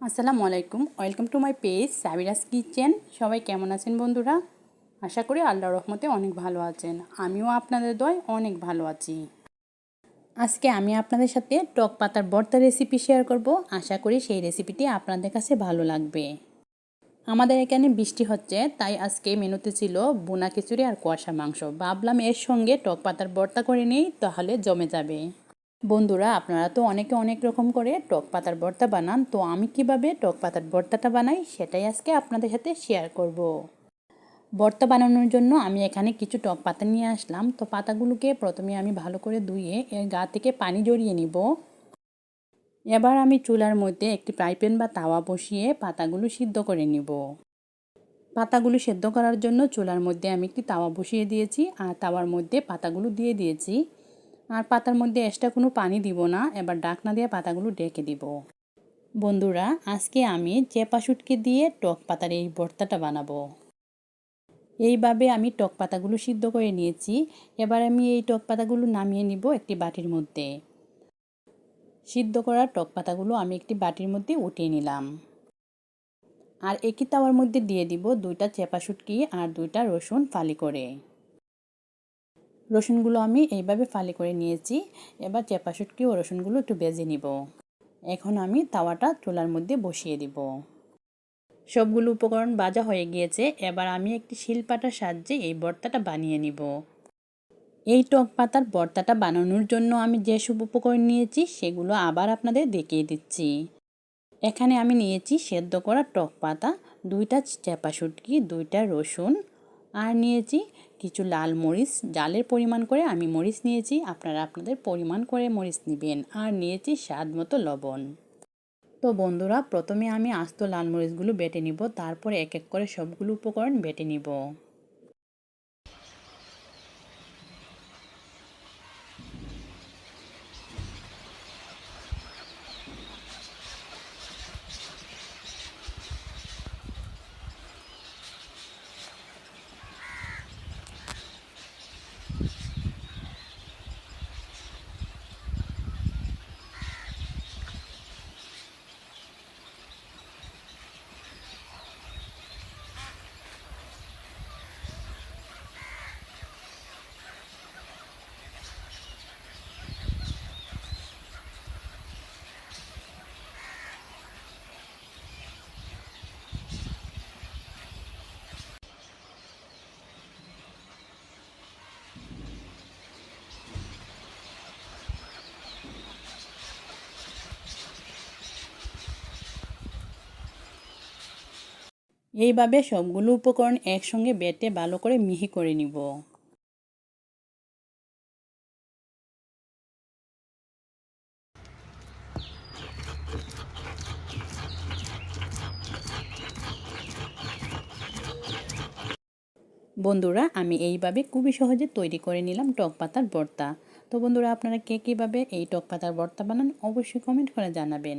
আসসালামু আলাইকুম। Welcome to my page Sabira's kitchen সবাই কেমন আছেন বন্ধুরা? আশা করি আল্লাহ রহমতে অনেক ভালো আছেন। আমিও আপনাদের দয় অনেক ভালো আছি। আজকে আমি আপনাদের সাথে টক পাতার ভর্তা রেসিপি শেয়ার করব। আশা করি সেই রেসিপিটি আপনাদের কাছে ভালো লাগবে। আমাদের এখানে বৃষ্টি হচ্ছে, তাই আজকে মেনুতে ছিল বোনা খিচুড়ি আর কুয়াশা মাংস। ভাবলাম এর সঙ্গে টক পাতার ভর্তা করে নিই, তাহলে জমে যাবে। বন্ধুরা, আপনারা তো অনেকে অনেক রকম করে টক পাতার ভর্তা বানান, তো আমি কীভাবে টক পাতার ভর্তাটা বানাই সেটাই আজকে আপনাদের সাথে শেয়ার করব। ভর্তা বানানোর জন্য আমি এখানে কিছু টক পাতা নিয়ে আসলাম, তো পাতাগুলোকে প্রথমে আমি ভালো করে ধুয়ে এর গা থেকে পানি জড়িয়ে নিব। এবার আমি চুলার মধ্যে একটি ফ্রাইপ্যান বা তাওয়া বসিয়ে পাতাগুলো সিদ্ধ করে নিব। পাতাগুলো সেদ্ধ করার জন্য চুলার মধ্যে আমি একটি তাওয়া বসিয়ে দিয়েছি, আর তাওয়ার মধ্যে পাতাগুলো দিয়ে দিয়েছি। আর পাতার মধ্যে এক্সট্রা কোনো পানি দিব না, এবার ডাকনা দিয়ে পাতাগুলো ডেকে দিব। বন্ধুরা, আজকে আমি চেপা শুটকি দিয়ে টক পাতার এই ভর্তাটা বানাবো। এইভাবে আমি টক পাতাগুলো সিদ্ধ করে নিয়েছি। এবার আমি এই টক পাতাগুলো নামিয়ে নিব একটি বাটির মধ্যে। সিদ্ধ করা টক পাতাগুলো আমি একটি বাটির মধ্যে উঠিয়ে নিলাম। আর একই তাওয়ার মধ্যে দিয়ে দিব দুইটা চেপা শুটকি আর দুইটা রসুন ফালি করে। রসুনগুলো আমি এইভাবে ফালি করে নিয়েছি। এবার চেপা শুটকি ও রসুনগুলো একটু বেজে নিব। এখন আমি তাওয়াটা চুলার মধ্যে বসিয়ে দিব। সবগুলো উপকরণ বাজা হয়ে গিয়েছে। এবার আমি একটি শিলপাটার সাহায্যে এই ভর্তাটা বানিয়ে নিব। এই টক পাতার ভর্তাটা বানানোর জন্য আমি যে সব উপকরণ নিয়েছি, সেগুলো আবার আপনাদের দেখিয়ে দিচ্ছি। এখানে আমি নিয়েছি সেদ্ধ করা টক পাতা, দুইটা চেপা শুটকি, দুইটা রসুন আর নিয়েছি কিছু লাল মরিচ, জালের পরিমাণ করে আমি মরিচ নিয়েছি, আপনারা আপনাদের পরিমাণ করে মরিচ নেবেন। আর নিয়েছি স্বাদ মতো লবণ। তো বন্ধুরা, প্রথমে আমি আস্ত লাল মরিচগুলো বেটে নিব, তারপরে এক এক করে সবগুলো উপকরণ বেটে নিব। এইভাবে সবগুলো উপকরণ একসঙ্গে বেটে ভালো করে মিহি করে নিব। বন্ধুরা, আমি এইভাবে খুবই সহজে তৈরি করে নিলাম টক পাতার ভর্তা। তো বন্ধুরা, আপনারা কে কীভাবে এই টক পাতার ভর্তা বানান অবশ্যই কমেন্ট করে জানাবেন।